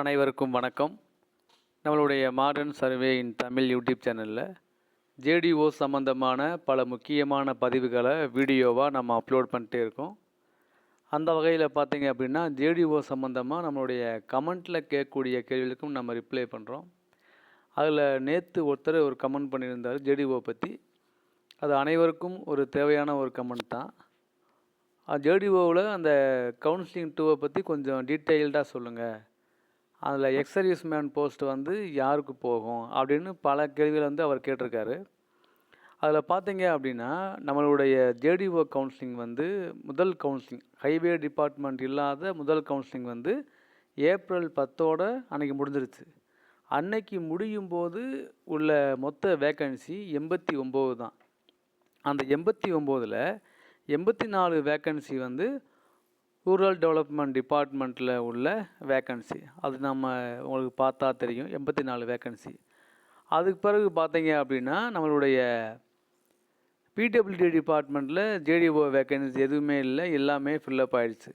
அனைவருக்கும் வணக்கம். நம்மளுடைய modern survey in Tamil YouTube சேனலில் ஜேடிஓ சம்மந்தமான பல முக்கியமான பதிவுகளை வீடியோவாக நம்ம அப்லோட் பண்ணிட்டே இருக்கோம். அந்த வகையில் பார்த்தீங்க அப்படின்னா ஜேடிஓ சம்மந்தமாக நம்மளுடைய கமெண்ட்டில் கேட்கக்கூடிய கேள்விகளுக்கும் நம்ம ரிப்ளை பண்ணுறோம் அதில் நேற்று ஒருத்தர் ஒரு கமெண்ட் பண்ணியிருந்தார் ஜேடிஓ பற்றி அது அனைவருக்கும் ஒரு தேவையான ஒரு கமெண்ட் தான். ஜேடிஓவில் அந்த கவுன்சிலிங் டூவை பற்றி கொஞ்சம் டீட்டெயில்டாக சொல்லுங்கள் அதில் எக்ஸர்வீஸ் மேன் போஸ்ட் வந்து யாருக்கு போகும்? அப்படின்னு பல கேள்விகள் வந்து அவர் கேட்டிருக்காரு. அதில் பார்த்தீங்க அப்படின்னா நம்மளுடைய ஜேடிஓ கவுன்சிலிங் வந்து முதல் கவுன்சிலிங் ஹைவே டிபார்ட்மெண்ட் இல்லாத முதல் கவுன்சிலிங் வந்து ஏப்ரல் பத்தோட அன்னைக்கு முடிஞ்சிருச்சு. அன்னைக்கு முடியும் போது உள்ள மொத்த வேக்கன்சி எண்பத்தி ஒம்பது தான். அந்த எண்பத்தி ஒம்போதில் எண்பத்தி நாலு வேக்கன்சி வந்து ரூரல் டெவலப்மெண்ட் டிபார்ட்மெண்ட்டில் உள்ள வேக்கன்சி அது நம்ம உங்களுக்கு பார்த்தா தெரியும். எண்பத்தி நாலு வேக்கன்சி அதுக்கு பிறகு பார்த்தீங்க அப்படின்னா நம்மளுடைய பிடபிள்யூடி டிபார்ட்மெண்ட்டில் ஜேடிஓ வேக்கன்சி எதுவுமே இல்லை. எல்லாமே ஃபில்லப் ஆயிடுச்சு.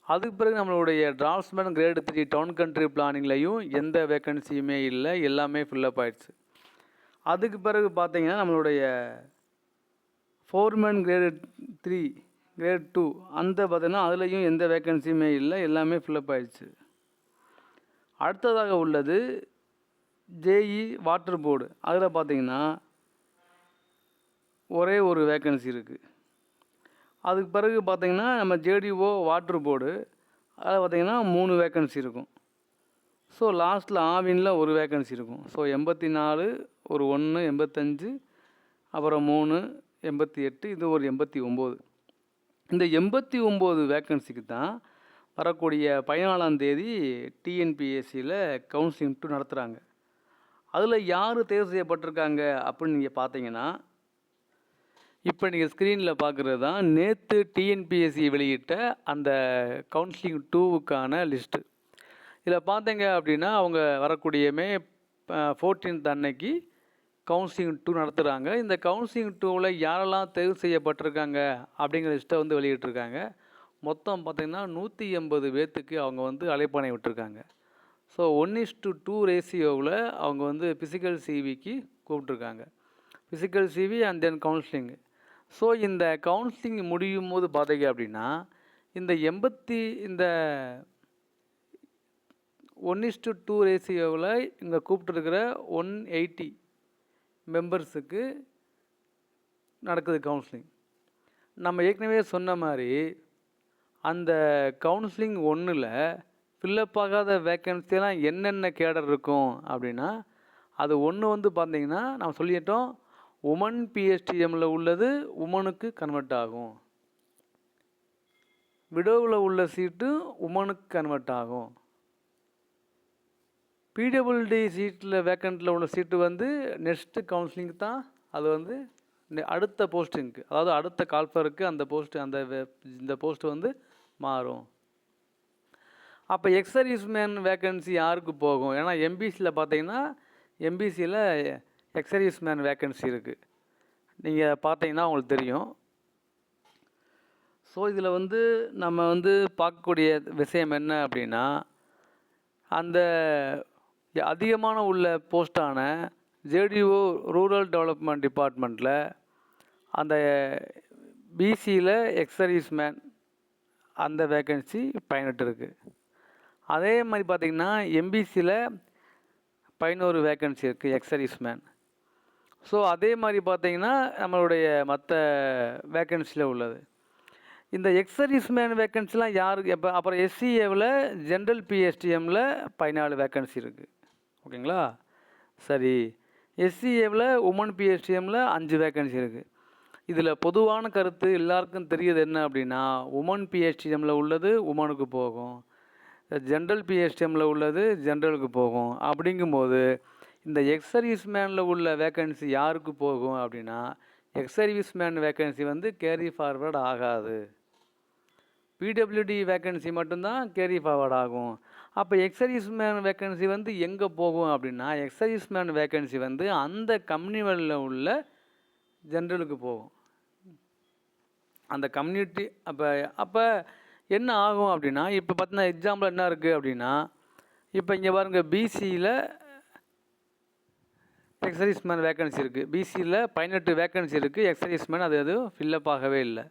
அதுக்கு பிறகு நம்மளுடைய draftsman grade three town country பிளானிங்லையும் எந்த வேக்கன்சியுமே இல்லை. எல்லாமே ஃபில்லப் ஆயிடுச்சு. அதுக்கு பிறகு பார்த்தீங்கன்னா நம்மளுடைய foreman grade three grade two அந்த பார்த்தீங்கன்னா அதுலேயும் எந்த வேக்கன்சியுமே இல்லை. எல்லாமே ஃபில்லப் ஆயிடுச்சு. அடுத்ததாக உள்ளது ஜேஇ வாட்டர் போர்டு அதில் பார்த்தீங்கன்னா ஒரே ஒரு வேக்கன்சி இருக்குது அதுக்கு பிறகு பார்த்திங்கன்னா நம்ம ஜேடிஓ வாட்டர் போர்டு அதில் பார்த்தீங்கன்னா மூணு வேக்கன்சி இருக்கும். ஸோ லாஸ்ட்டில் ஆவினில் ஒரு வேக்கன்சி இருக்கும். ஸோ எண்பத்தி நாலு ஒரு ஒன்று எண்பத்தஞ்சு அப்புறம் மூணு எண்பத்தி எட்டு இது ஒரு எண்பத்தி ஒம்பது. இந்த எண்பத்தி ஒம்பது வேக்கன்சிக்கு தான் வரக்கூடிய பதினாலாம் தேதி டிஎன்பிஎஸ்சியில் கவுன்சிலிங் டூ நடத்துகிறாங்க அதில் யார் தேர்வு செய்யப்பட்டிருக்காங்க அப்படின்னு நீங்கள் பார்த்தீங்கன்னா இப்போ நீங்கள் ஸ்க்ரீனில் பார்க்குறது தான் நேற்று டிஎன்பிஎஸ்சி வெளியிட்ட அந்த கவுன்சிலிங் டூவுக்கான லிஸ்ட்டு இதில் பார்த்தீங்க அப்படின்னா அவங்க வரக்கூடியமே ஃபோர்டீன்த் அன்னைக்கு கவுன்சிலிங் டூ நடத்துகிறாங்க இந்த கவுன்சிலிங் டூவில் யாரெல்லாம் தேர்வு செய்யப்பட்டிருக்காங்க அப்படிங்கிற லிஸ்ட்டை வந்து வெளியிட்டிருக்காங்க. மொத்தம் பார்த்திங்கன்னா நூற்றி எண்பது பேர்த்துக்கு அவங்க வந்து அழைப்பானை விட்டுருக்காங்க. So one is to two ரேசியோவில் அவங்க வந்து ஃபிசிக்கல் சிவிக்கு கூப்பிட்ருக்காங்க physical CV and then counselling so இந்த கவுன்சிலிங் முடியும் போது பார்த்தீங்க அப்படின்னா இந்த எண்பத்தி இந்த ஒன் இஸ் டு டூ ரேசியோவில் இங்கே கூப்பிட்டுருக்கிற ஒன் எயிட்டி மெம்பர்ஸுக்கு நடக்குது கவுன்சிலிங் நம்ம ஏற்கனவே சொன்ன மாதிரி அந்த கவுன்சிலிங் ஒன்றில் ஃபில்லப் ஆகாத வேக்கன்சியெல்லாம் என்னென்ன கேடர் இருக்கும் அப்படின்னா அது ஒன்று வந்து பார்த்தீங்கன்னா நம்ம சொல்லிட்டோம் உமன் பிஎஸ்டிஎம்மில் உள்ளது உமனுக்கு கன்வெர்ட் ஆகும். விடோவில் உள்ள சீட்டு உமனுக்கு கன்வெர்ட் ஆகும். பிடபிள்யூடி சீட்டில் வேக்கண்ட்டில் உள்ள சீட்டு வந்து நெக்ஸ்ட்டு கவுன்சிலிங் தான். அது வந்து நெ- அடுத்த போஸ்டிங்க்கு அதாவது அடுத்த கால்ஃபருக்கு அந்த போஸ்ட் அந்த இந்த போஸ்ட் வந்து மாறும். அப்போ எக்ஸர்வீஸ் மேன் வேக்கன்சி யாருக்கு போகும்? ஏன்னா எம்பிசியில் பார்த்தீங்கன்னா எம்பிசியில் எக்ஸர்வீஸ் மேன் வேக்கன்சி இருக்குது நீங்கள் பார்த்தீங்கன்னா உங்களுக்கு தெரியும். ஸோ இதில் வந்து நம்ம வந்து பார்க்கக்கூடிய விஷயம் என்ன அப்படின்னா அந்த அதிகமான உள்ள போஸ்டான ஜேடிஓ ரூரல் டெவலப்மெண்ட் டிபார்ட்மெண்ட்டில் அந்த பிசியில் எக்ஸர்வீஸ் மேன் அந்த வேக்கன்சி பதினெட்டு இருக்குது அதே மாதிரி பார்த்திங்கன்னா எம்பிசியில் பதினோரு வேக்கன்சி இருக்குது எக்ஸர்வீஸ் மேன் ஸோ அதே மாதிரி பார்த்திங்கன்னா நம்மளுடைய மற்ற வேக்கன்சியில் உள்ளது. இந்த எக்ஸர்வீஸ் மேன் வேக்கன்சிலாம் யாருக்கு எப்போ அப்புறம் எஸ்சிஏவில் ஜென்ரல் பிஎஸ்டிஎம்மில் பதினாலு வேக்கன்சி இருக்குது ஓகேங்களா? சரி. எஸ்சிஏவில் உமன் பிஎஸ்டிஎம்மில் அஞ்சு வேக்கன்சி இருக்குது இதில் பொதுவான கருத்து எல்லாருக்கும் தெரியுது என்ன அப்படின்னா உமன் பிஎஸ்டிஎம்மில் உள்ளது உமனுக்கு போகும். ஜென்ரல் பிஎஸ்டிஎம்மில் உள்ளது ஜென்ரலுக்கு போகும். அப்படிங்கும்போது இந்த எக்ஸர்வீஸ் மேனில் உள்ள வேக்கன்சி யாருக்கு போகும் அப்படின்னா எக்ஸர்வீஸ் மேன் வேக்கன்சி வந்து கேரி ஃபார்வர்ட் ஆகாது. பிடபிள்யூடி வேக்கன்சி மட்டும்தான் கேரி ஃபார்வர்ட் ஆகும். அப்போ எக்ஸர்வீஸ் மேன் வேக்கன்சி வந்து எங்கே போகும் அப்படின்னா எக்ஸர்வீஸ் மேன் வேக்கன்சி வந்து அந்த கம்யூனிவலில் உள்ள ஜென்ரலுக்கு போகும். அந்த கம்யூனிட்டி அப்போ அப்போ என்ன ஆகும் அப்படின்னா இப்போ பார்த்தீங்கன்னா எக்ஸாம்பிள் என்ன இருக்குது அப்படின்னா இப்போ இங்கே பாருங்க பிசியில் எக்ஸசைஸ் மேன் வேக்கன்சி இருக்குது பிசியில் பதினெட்டு வேக்கன்சி இருக்குது எக்ஸசைஸ் மேன் அது எதுவும் ஃபில்லப் ஆகவே இல்லை.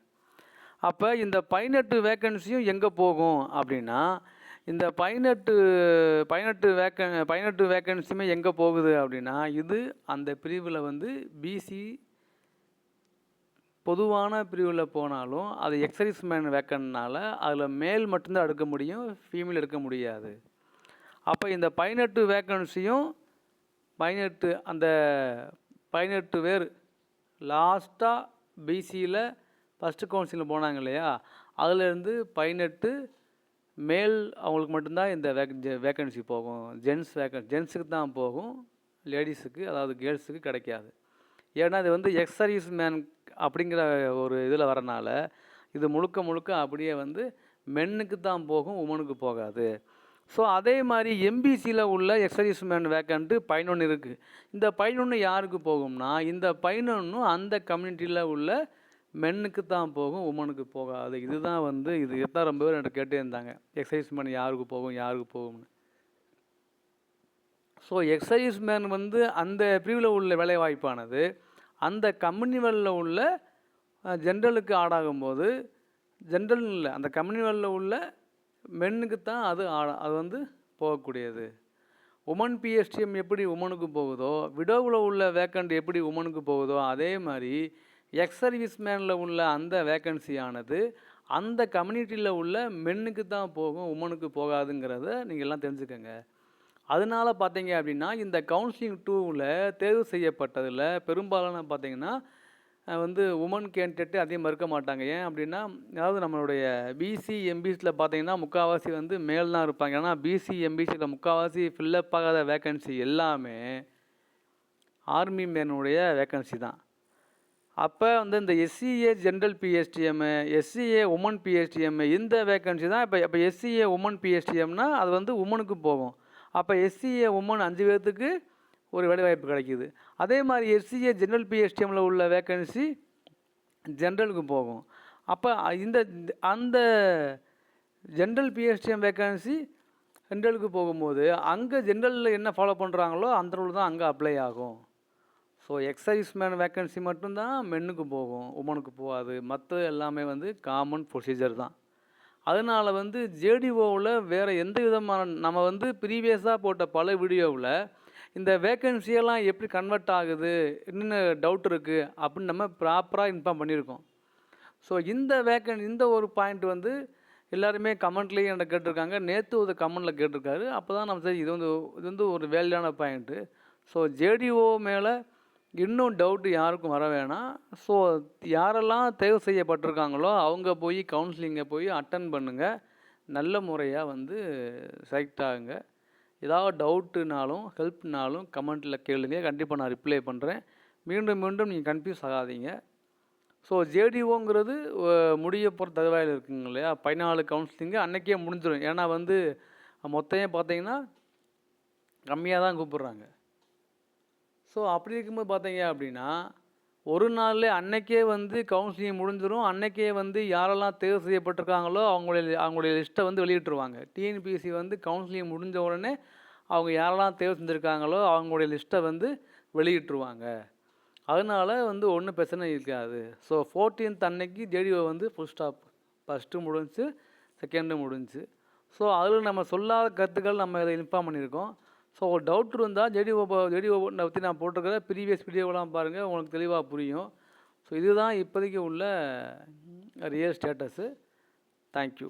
அப்போ இந்த பதினெட்டு வேக்கன்சியும் எங்கே போகும் அப்படின்னா இந்த பதினெட்டு பதினெட்டு வேக்க பதினெட்டு வேக்கன்சியுமே எங்கே போகுது அப்படின்னா இது அந்த பிரிவில் வந்து பிசி பொதுவான பிரிவில் போனாலும் அது எக்ஸசைஸ் மேன் வேக்கன்ட்னால அதில் மேல் மட்டும்தான் எடுக்க முடியும் ஃபீமேல் எடுக்க முடியாது. அப்போ இந்த பதினெட்டு வேக்கன்சியும் பதினெட்டு அந்த பதினெட்டு பேர் லாஸ்ட்டாக பிசியில் ஃபஸ்ட்டு கவுன்சிலில் போனாங்க இல்லையா? அதுலேருந்து பதினெட்டு மேல் அவங்களுக்கு மட்டும்தான் இந்த வேக் வேக்கன்சி போகும். ஜென்ஸ் வேக்கன் ஜென்ஸுக்கு தான் போகும். லேடிஸுக்கு அதாவது கேர்ள்ஸுக்கு கிடைக்காது. ஏன்னா இது வந்து எக்ஸ் சர்வீஸ் மேன் அப்படிங்கிற ஒரு இதில் வரனால இது முழுக்க முழுக்க அப்படியே வந்து மென்னுக்கு தான் போகும் உமனுக்கு போகாது. ஸோ அதே மாதிரி எம்பிசியில் உள்ள எக்ஸர்வீஸ் மேன் வேக்கண்ட்டு பதினொன்று இருக்குது இந்த பதினொன்று யாருக்கு போகும்னா இந்த பதினொன்றும் அந்த கம்யூனிட்டியில் உள்ள மென்னுக்கு தான் போகும் உமனுக்கு போகாது. இதுதான் வந்து இது இதுதான் ரொம்ப பேர் என்கிட்ட கேட்டே இருந்தாங்க. எக்ஸசைஸ் மேன் யாருக்கு போகும் யாருக்கு போகும்னு. ஸோ எக்ஸசைஸ் மேன் வந்து அந்த பிரிவில் உள்ள வேலைவாய்ப்பானது. அந்த கம்யூனிவலில் உள்ள ஜென்ரலுக்கு ஆடாகும்போது ஜென்ரல் இல்லை அந்த கம்யூனிவலில் உள்ள மென்னுக்கு தான் அது ஆட அது வந்து போகக்கூடியது. உமன் பிஎஸ்டிஎம் எப்படி உமனுக்கு போகுதோ விடோவில் உள்ள வேக்கண்ட் எப்படி உமனுக்கு போகுதோ அதே மாதிரி எக்ஸ் சர்வீஸ் மேனில் உள்ள அந்த வேக்கன்சியானது அந்த கம்யூனிட்டியில் உள்ள மென்னுக்கு தான் போகும் உமனுக்கு போகாதுங்கிறத நீங்கள் எல்லாம் தெரிஞ்சுக்கோங்க. அதனால பார்த்தீங்க அப்படின்னா இந்த கவுன்சிலிங் டூவில் தேர்வு செய்யப்பட்டதில் பெரும்பாலான பார்த்தீங்கன்னா வந்து உமன் கேண்டிடேட்டு அதிகமாக இருக்க மாட்டாங்க. ஏன் அப்படின்னா அதாவது நம்மளுடைய பிசி எம்பிசியில் பார்த்தீங்கன்னா முக்கால்வாசி வந்து மேல் தான் இருப்பாங்க. ஏன்னா பிசி எம்பிசியில் முக்கால்வாசி ஃபில்லப் ஆகாத வேக்கன்சி எல்லாமே ஆர்மி மேனுடைய வேக்கன்சி தான். அப்போ வந்து இந்த SCA general PSTM SCA women PSTM இந்த வேக்கன்சி தான் இப்போ இப்போ எஸ்சிஏ உமன் பிஎஸ்டிஎம்னா அது வந்து உமனுக்கு போகும். அப்போ எஸ்சிஏ உமன் அஞ்சு பேர்த்துக்கு ஒரு வேலைவாய்ப்பு கிடைக்கிது. அதே மாதிரி எஸ்சிஏ ஜென்ரல் பிஎஸ்டிஎம்மில் உள்ள வேக்கன்சி ஜென்ரலுக்கு போகும். அப்போ இந்த அந்த ஜென்ரல் பிஎஸ்டிஎம் வேக்கன்சி ஜென்ரலுக்கு போகும்போது அங்கே ஜென்ரலில் என்ன ஃபாலோ பண்ணுறாங்களோ அந்த ரூல் தான் அங்கே அப்ளை ஆகும். ஸோ எக்ஸைஸ் மேன் வேக்கன்சி மட்டும்தான் மென்னுக்கு போகும் உமனுக்கு போகாது. மற்ற எல்லாமே வந்து காமன் ப்ரொசீஜர் தான். அதனால் வந்து ஜேடிஓவில் வேறு எந்த விதமான நம்ம வந்து ப்ரீவியஸாக போட்ட பல வீடியோவில் இந்த வேக்கன்சியெல்லாம் எப்படி கன்வெர்ட் ஆகுது என்னென்ன டவுட் இருக்குது அப்படின்னு நம்ம ப்ராப்பராக இன்ஃபார்ம் பண்ணியிருக்கோம். ஸோ இந்த வேக்கன் இந்த ஒரு பாயிண்ட் வந்து எல்லாருமே கமெண்ட்லேயும் என்கிட்ட கேட்டிருக்காங்க. நேற்று ஒரு கமெண்டில் கேட்டிருக்காரு. அப்போ தான் நம்ம சரி இது வந்து இது வந்து ஒரு வேல்யூடான பாயிண்ட்டு ஸோ ஜேடிஓ மேலே இன்னும் டவுட்டு யாருக்கும் வர வேணாம். ஸோ யாரெல்லாம் தேர்வு செய்யப்பட்டிருக்காங்களோ அவங்க போய் கவுன்சிலிங்கை போய் அட்டன் பண்ணுங்கள் நல்ல முறையாக வந்து செலக்ட் ஆகுங்க. ஏதாவது டவுட்டுனாலும் ஹெல்ப்னாலும் கமெண்ட்டில் கேளுங்க. கண்டிப்பாக நான் ரிப்ளை பண்ணுறேன் மீண்டும் மீண்டும் நீங்கள் கன்ஃபியூஸ் ஆகாதீங்க. ஸோ ஜேடிஓங்கிறது முடிய போகிற தகவல் இருக்குங்க இல்லையா? பதினாலு கவுன்சிலிங்கு அன்றைக்கே முடிஞ்சிடும் ஏன்னா வந்து மொத்தமே பார்த்தீங்கன்னா கம்மியாக தான் கூப்பிட்றாங்க. ஸோ அப்படி இருக்கும்போது பார்த்தீங்க அப்படின்னா ஒரு நாளில் அன்னைக்கே வந்து கவுன்சிலிங் முடிஞ்சிடும் அன்னைக்கே வந்து யாரெல்லாம் தேர்வு செய்யப்பட்டிருக்காங்களோ அவங்களுடைய அவங்களுடைய லிஸ்ட்டை வந்து வெளியிட்டுருவாங்க. டிஎன்பிஎஸ்சி வந்து கவுன்சிலிங் முடிஞ்ச உடனே அவங்க யாரெல்லாம் தேர்வு செஞ்சுருக்காங்களோ அவங்களுடைய லிஸ்ட்டை வந்து வெளியிட்டுருவாங்க. அதனால வந்து ஒன்றும் பிரச்சனை இருக்காது. ஸோ ஃபோர்டீன்த் அன்னைக்கு ஜேடிஓ வந்து ஃபுல் ஸ்டாப் ஃபஸ்ட்டு முடிஞ்சு செகண்டும் முடிஞ்சு. ஸோ அதில் நம்ம சொல்லாத கருத்துக்கள் நம்ம இதை இன்ஃபார்ம் பண்ணியிருக்கோம். ஸோ ஒரு டவுட் இருந்தால் ஜேடிஓ ஜேடிஓ பற்றி நான் போட்டிருக்கிற ப்ரீவியஸ் வீடியோவெலாம் பாருங்கள் உங்களுக்கு தெளிவாக புரியும். ஸோ இதுதான் இப்போதைக்கு உள்ள ரியல் ஸ்டேட்டஸு தேங்க்யூ